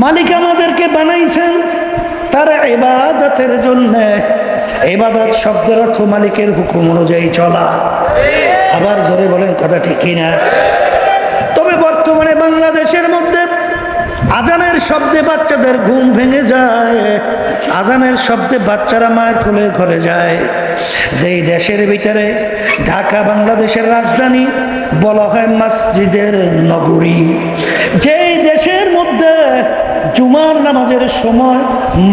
মালিক আমাদেরকে বানাইছেন তার এবাদতের জন্য। এবাদত শব্দের অর্থ মালিকের হুকুম অনুযায়ী চলা। আবার জোরে বলেন কথা ঠিক কিনা? তবে বর্তমানে বাংলাদেশের মধ্যে আজানের শব্দে বাচ্চাদের ঘুম ভেঙে যায়। আজানের শব্দে বাচ্চারা মায়ের কোলে ঘরে যায়। যেই দেশের ভিতরে ঢাকা বাংলাদেশের রাজধানী বলা হয় মসজিদের নগরী। যেই দেশের মধ্যে জুমার নামাজের সময়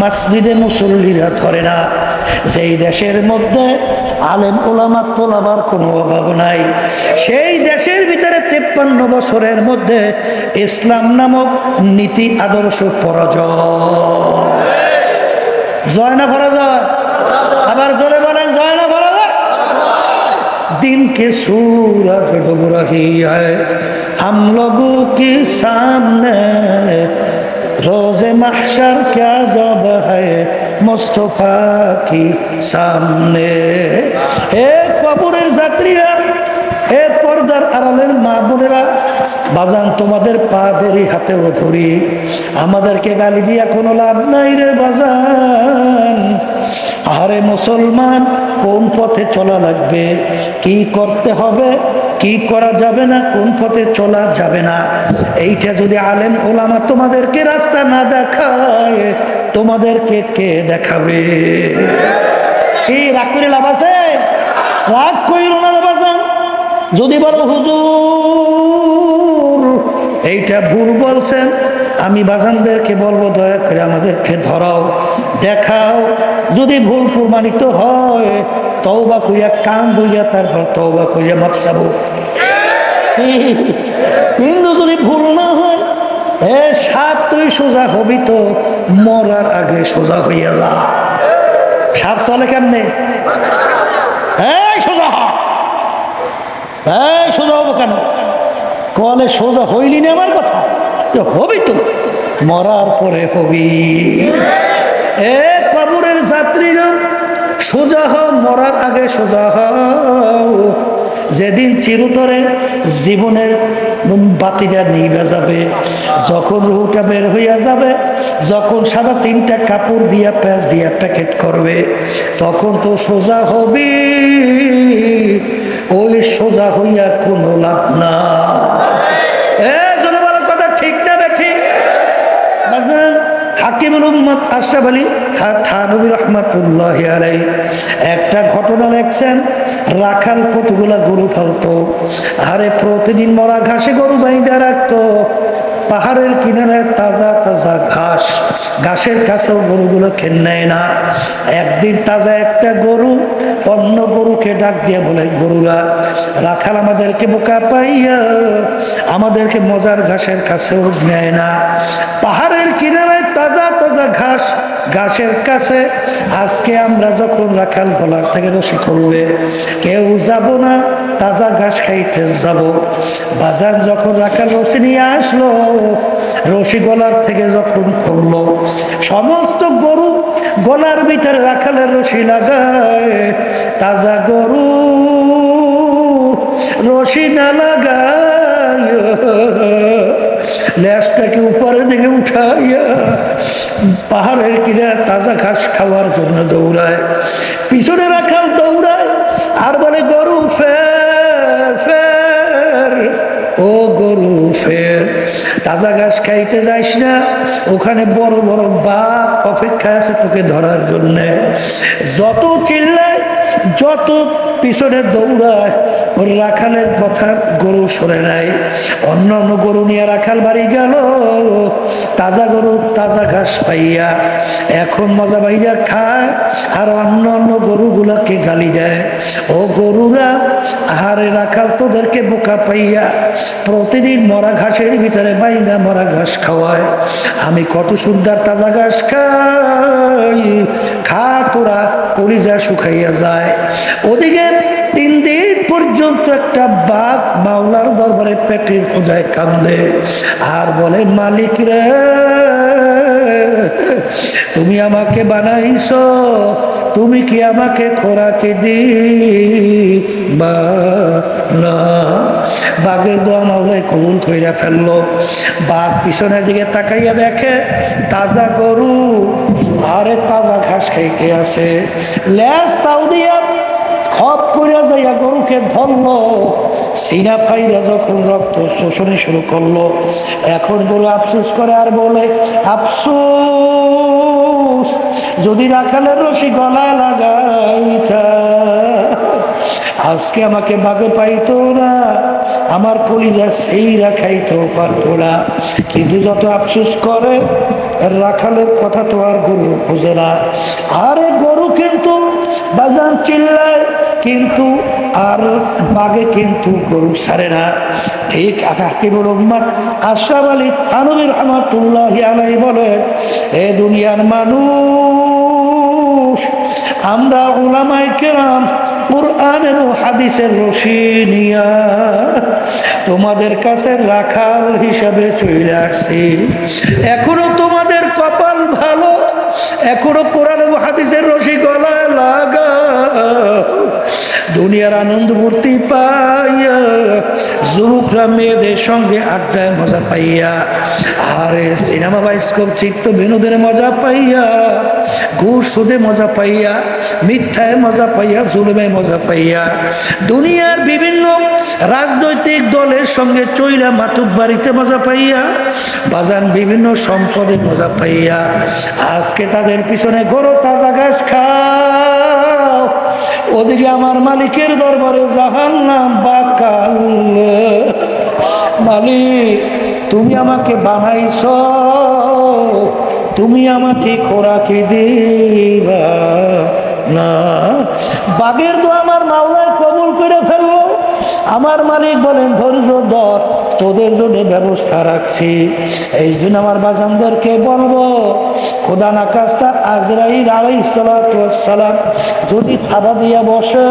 মসজিদে মুসল্লিরা ধরে না। যেই দেশের মধ্যে আলেম ওলামা তোলাবার কোনো অভাব নাই, সেই দেশের ভিতরে তেপ্পান্ন বছরের মধ্যে ইসলাম নামক নীতি আদর্শ পরাজ জয় না পরাজয়? আবার জোরে বলেন, জয় না পরাজয়? দিনকে সুরাজ ডুবরাহি আয় हम लोगों के सामने रोज महशर क्या जब है मुस्तफा की सामने হে কবরের যাত্রীরা হে পর্দার আড়ালের মা বোনেরা বাজান তোমাদের পা ধরি হাতেও ধরি আমাদেরকে গালি দিয়া কোনো লাভ নাই রে বাজান আরে মুসলমান কোন পথে চলা লাগবে কি করতে হবে কি করা যাবে না, কোন পথে চলা যাবে না? এইটা যদি আলেম ওলামা তোমাদেরকে রাস্তা না দেখায়, তোমাদেরকে কে দেখাবে? কি, রাগ করে লাভ আছে? রাগ করিল না যদি বলো হুজুর, এইটা ভুল বলছেন আমি বাজানদেরকে বলব, দয়া করে আমাদেরকে ধরাও, দেখাও। যদি ভুল প্রমাণিত হয়, তওবা কইয়া কান দইয়া তারপর তওবা কইয়া মাপসাবো কিন্তু যদি ভুল না হয়, এ সাপ তুই সোজা হবি তো, মরার আগে সোজা হইয়া যা। সাপ চলে কেমনে? সোজা হ। এই সোজা হব কেন? কলে সোজা হইলি না আমার কথা। তো হবি তো, মরার পরে হবি। এ কবরের যাত্রীরা সোজা হও মরার আগে সোজা হও যেদিন চিরতরে জীবনের বাতিটা নিভে যাবে, যখন রুটা বের হইয়া যাবে, যখন সাদা তিনটা কাপড় দিয়া প্যাঁচ দিয়া প্যাকেট করবে, তখন তো সোজা হবি। ওই সোজা হইয়া কোনো লাভ না হাকিমুল উম্মত আশরাফ আলী আলাই একটা ঘটনা লেখছেন রাখাল কতগুলা গরু ফালতো আরে প্রতিদিন মরা ঘাসে গরু রাখতো, পাহাড়ের কিনারে তাজা তাজা ঘাস, ঘাসের কাছেও গরুগুলো খেন নেয় না। একদিন তাজা একটা গরু, অন্য গরুকে ডাক দিয়ে বলে, গরুরা, রাখাল আমাদেরকে বোকা পাইয়া আমাদেরকে মজার ঘাসের কাছেও নেয় না। পাহাড়ের কিনারে তাজা তাজা ঘাস ঘাসের কাছে আজকে আমরা যখন রাখাল গলার থেকে রসি করবে কেউ যাব না, তাজা ঘাস খাইতে যাব। বাজার যখন রাখাল রসি নিয়ে আসলো রসি গলার থেকে যখন করল সমস্ত গরু গলার ভিতরে রাখালের রসি লাগায়, তাজা গরু রসি না লাগায়। ল্যাসটাকে উপরে দিকে উঠাইয়া পাহাড়ের কিনারে তাজা ঘাস খাওয়ার জন্য দৌড়ায়। পিছনে রাখাল দৌড়ায়, আর বলে, গরু ফের ফের, ও গরু ফের, তাজা ঘাস খাইতে যাইস না। ওখানে বড় বড় বাপ অপেক্ষা আছে তোকে ধরার জন্যে। যত চিল্লায় যত পিছনে দৌড়ায়, ওর রাখালের কথা গরু সরে নাই। অন্য অন্য গরু নিয়ে রাখাল বাড়ি গেল, তাজা গরু, তাজা ঘাস পাইয়া এখন মজা বাইরা খায়, আর অন্য অন্য গরুগুলাকে গালি দেয়। ও গরুরা, আহারে রাখাল, তোদেরকে বোকা পাইয়া প্রতিদিন মরা ঘাসের ভিতরে বাইনা মরা ঘাস খাওয়ায়। আমি কত সুন্দর তাজা ঘাস খাই, খা তোরা, কলিজা শুকাইয়া যায়। ওদিকে তিন দিন পর্যন্ত একটা বাঘ মাওলার দরবারে পেটের খুদায় কান্দে। আর বলে, মালিক রে, তুমি আমাকে বানাইছ, তুমি কি আমাকে খোরাকে দি? বা বাঘের দোয়া মাওলাই কবুল কইরা ফেলল। বাঘ পিছনের দিকে তাকাইয়া দেখে, তাজা গরু আরে তাজা ঘাস খাইতে আছে। ল্যাস তাও দিয়া খপ করে যাইয়া গরুকে ধরলো। সিনা ফাইরা যখন রক্ত শোষণে শুরু করল। এখন গরু আফসোস করে আর বলে, আফসোস, যদি রাখালের রশি গলায় লাগাইতা আজকে আমাকে বাগে পাইতো না, আমার কলিজা সেই রাখাইতো পারতো না। কিন্তু যত আফসোস করে, রাখালের কথা তো আর গরু বোঝে না। আরে গরু কিন্তু বাজান চিল্লায়, কিন্তু আর বাগে কিন্তু গরু সারে না। ঠিক হাকিবুল উম্মাদ আশরাফ আলী থানবী রহমাতুল্লাহ আলাই বলে এ দুনিয়ার মানুষ আমরা ওলামাই কেরাম কোরআন এবং হাদিসের রশি নিয়া তোমাদের কাছে রাখাল হিসাবে চলে আসছি। এখনও তোমাদের কপাল ভালো, এখনও কোরআন এবং হাদিসের রশি দুনিয়ার আনন্দ ভর্তি পাইয়া যুবকরা মেয়েদের সঙ্গে আড্ডায় মজা পাইয়া আরে সিনেমা বাইস্কোপ, চিত্ত বিনোদের মজা পাইয়া, ঘুষ মজা পাইয়া, মিথ্যায় মজা পাইয়া, জুলুমে মজা পাইয়া, দুনিয়ার বিভিন্ন রাজনৈতিক দলের সঙ্গে চইলা মাতুক বাড়িতে মজা পাইয়া, বাজান বিভিন্ন সম্পদে মজা পাইয়া, আজকে তাদের পিছনে গরু, তাজা ঘাস খাও ওদিকে আমার মালিকের দরবারে জাহান নাম বাকাল। মালিক, তুমি আমাকে বানাইছ। তুমি আমাকে খোরাকি দিবা। না, বাগের তো আমার মাওলায় আমার মালিক বলেন, ধৈর্য ধর, তোদের জন্য ব্যবস্থা রাখছি। এই জন্য আমার বাজানদেরকে বলব, খোদা না কাজটা আজরাইল সালাম যদি থাবা দিয়া বসে,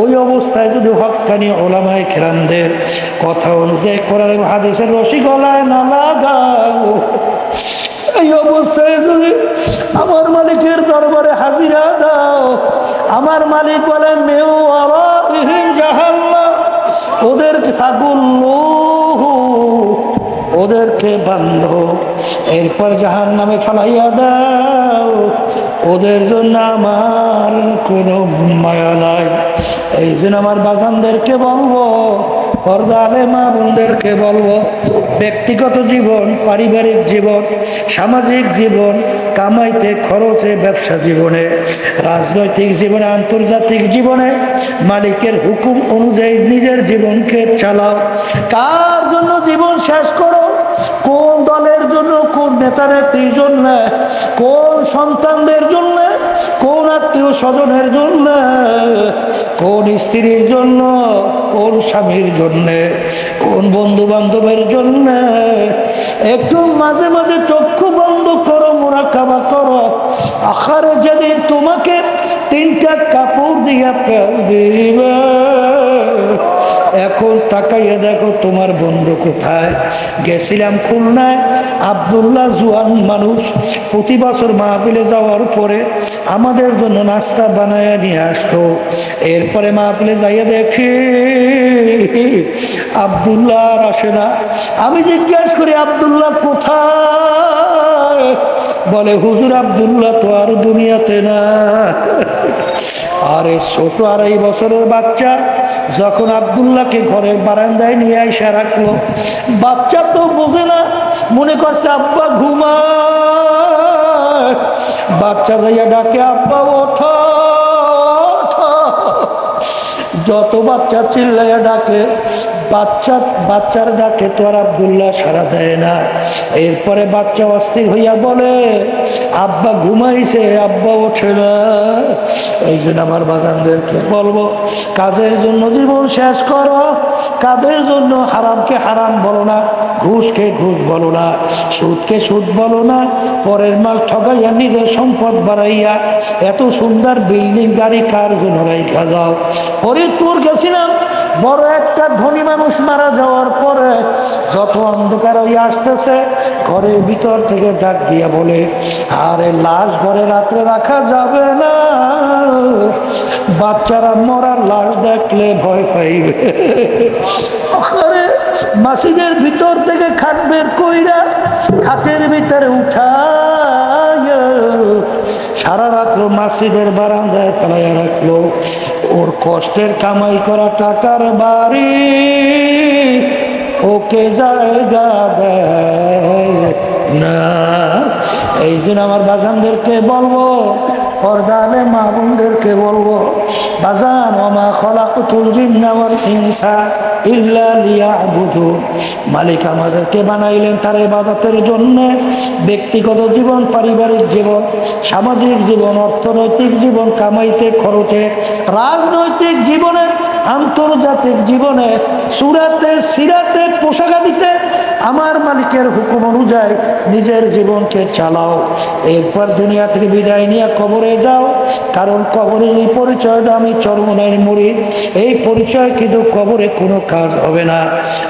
ওই অবস্থায় যদি হকানি ওলামায় খেরামদের কথা অনুযায়ী করার হাদিসের রসি গলায় না লাগাও, এই অবস্থায় যদি আমার মালিকের দরবারে হাজিরা দাও, আমার মালিক বলে জাহাল্লা ওদেরকে ফাগুল্লু ওদেরকে বান্ধ। এরপর জাহান নামে ফালাইয়া দাও। ওদের জন্য আমার কোনো মায়া নাই। এই জন্য আমার বাজানদেরকে বলব পর্দালে মা বোনদেরকে বলব, ব্যক্তিগত জীবন, পারিবারিক জীবন, সামাজিক জীবন কামাইতে খরচে ব্যবসা জীবনে, রাজনৈতিক জীবনে, আন্তর্জাতিক জীবনে, মালিকের হুকুম অনুযায়ী নিজের জীবনকে চালাও। কার জন্য জীবন শেষ করো? কোন দলের জন্য, কোন নেতা নেত্রীর জন্য, কোন সন্তানদের জন্য, কোন আত্মীয় স্বজনের জন্য, কোন স্ত্রীর জন্য, কোন স্বামীর জন্য, কোন বন্ধু বান্ধবের জন্য, একটু মাঝে মাঝে চক্ষু বন্ধ করো মোরাকাবা করো। আখারে যেদিন তোমাকে তিনটা কাপড় দিয়া পেল দিবে, এখন তাকাইয়া দেখো তোমার বন্ধু কোথায়? গেছিলাম খুলনায়, আবদুল্লাহ জুয়ান মানুষ প্রতি বছর মাহফিলে যাওয়ার পরে আমাদের জন্য নাস্তা বানায় নিয়ে আসতো। এরপরে মাহফিলে যাইয়া দেখি আবদুল্লাহ আর আসে না। আমি জিজ্ঞাসা করি, আবদুল্লাহ কোথায়? বলে, হুজুর আবদুল্লাহ তো আর দুনিয়াতে না আরে, ছোট আড়াই বছরের বাচ্চা যখন আবদুল্লাহকে ঘরের বারান্দায় নিয়ে এসে রাখল, বাচ্চা তো বোঝে না, মনে করছে, আব্বা ঘুমা বাচ্চা যাইয়া ডাকে, আব্বা ওঠো ওঠো। যত বাচ্চা চিল্লাইয়া ডাকে বাচ্চা বাচ্চার ডাকে তো আর আবদুল্লাহ সারা দেয় না। এরপরে বাচ্চা অস্থির হইয়া বলে, আব্বা ঘুমাইছে, আব্বা ওঠে না। এই জন্য আমার বাগানদেরকে বলব, কাজের জন্য জীবন শেষ করো কাদের জন্য হারামকে হারাম বলো না, ঘুষকে ঘুষ বলো না, সুদকে সুদ বলো না, পরের মাল ঠগাইয়া নিজের সম্পদ বাড়াইয়া, এত সুন্দর বিল্ডিং, গাড়ি, কার জন্য রাইখা যাও? ফরিদপুর গেছিলাম, বড় একটা ধনী মানুষ মারা যাওয়ার পরে যত অন্ধকার হয়ে আসতেছে, ঘরের ভিতর থেকে ডাক দিয়া বলে, আরে লাশ ঘরে রাত্রে রাখা যাবে না। বাচ্চারা মরার লাশ দেখলে ভয় পাইবে। আরে মাসিদের ভিতর থেকে খাট বের কইরা খাটের ভিতরে উঠায় সারা রাত্র মাসিদের বারান্দায় ফেলাইয়া রাখল। ওর কষ্টের কামাই করা টাকার বাড়ি ওকে জায়গা দেয় না। এই দিন আমার বাজানদেরকে বলব পর্দালে মা বোনদেরকে বলব, বাজান, ওমা খলাকুতুল জিন্না ওয়াল ইনসা ইল্লা মালিক আমাদেরকে বানাইলেন তার ইবাদতের জন্য। ব্যক্তিগত জীবন, পারিবারিক জীবন, সামাজিক জীবন, অর্থনৈতিক জীবন, কামাইতে, খরচে, রাজনৈতিক জীবনে, আন্তর্জাতিক জীবনে, সুরাতে, সিরাতে পোশাকাদিতে আমার মালিকের হুকুম অনুযায়ী নিজের জীবনকে চালাও। এরপর দুনিয়া থেকে বিদায় নিয়ে কবরে যাও। কারণ কবরে এই পরিচয় আমি চরমনায় মরি এই পরিচয় কিন্তু কবরে কোনো কাজ হবে না।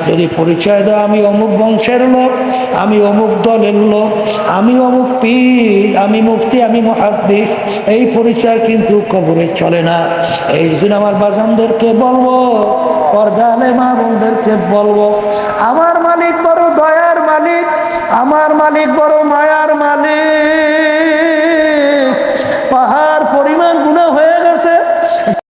যদি পরিচয় দাও, আমি অমুক বংশের লোক, আমি অমুক দলের লোক, আমি অমুক পীর, আমি মুক্তি আমি মহাদ্দিস, এই পরিচয় কিন্তু কবরে চলে না। এই জন্য আমার বাজানদেরকে বলব পর্দালে মা বোনদেরকে বলব আমার মালিক বড় দয়ার মালিক আমার মালিক বড় মায়ার মালিক।